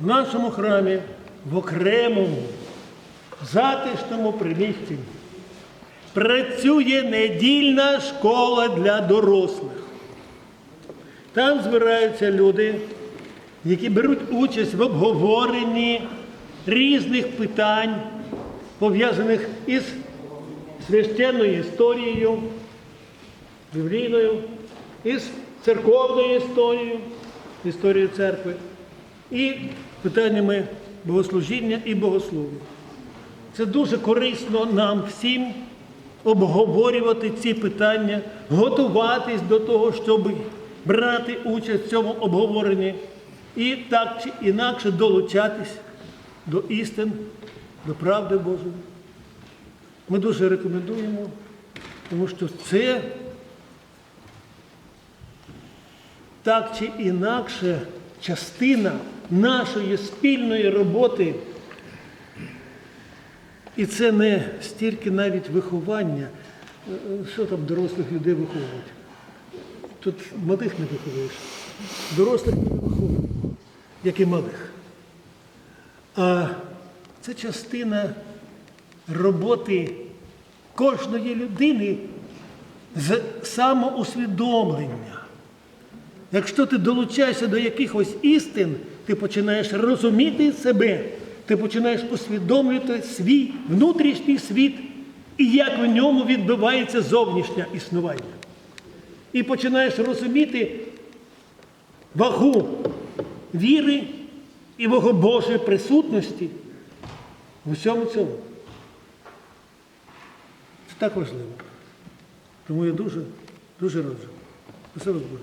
в нашому храмі в окремому затишному приміщенні працює недільна школа для дорослих. Там збираються люди, які беруть участь в обговоренні різних питань, пов'язаних із священною історією, біблійною, із церковною історією, історією церкви, і питаннями богослужіння і богослов'я. Це дуже корисно нам всім обговорювати ці питання, готуватись до того, щоб брати участь в цьому обговоренні і так чи інакше долучатись до істин, до правди Божої. Ми дуже рекомендуємо, тому що це так чи інакше частина нашої спільної роботи. І це не стільки навіть виховання, е, що там дорослих людей виховують. Тут малих не виховуєш, дорослих не виховують, як і малих. А це частина роботи кожної людини з самоусвідомлення. Якщо ти долучаєшся до якихось істин, ти починаєш розуміти себе, ти починаєш усвідомлювати свій внутрішній світ і як в ньому відбувається зовнішнє існування. І починаєш розуміти вагу віри і вагу Божої присутності в усьому цьому. Це так важливо. Тому я дуже, дуже раджу. Спасибо Боже.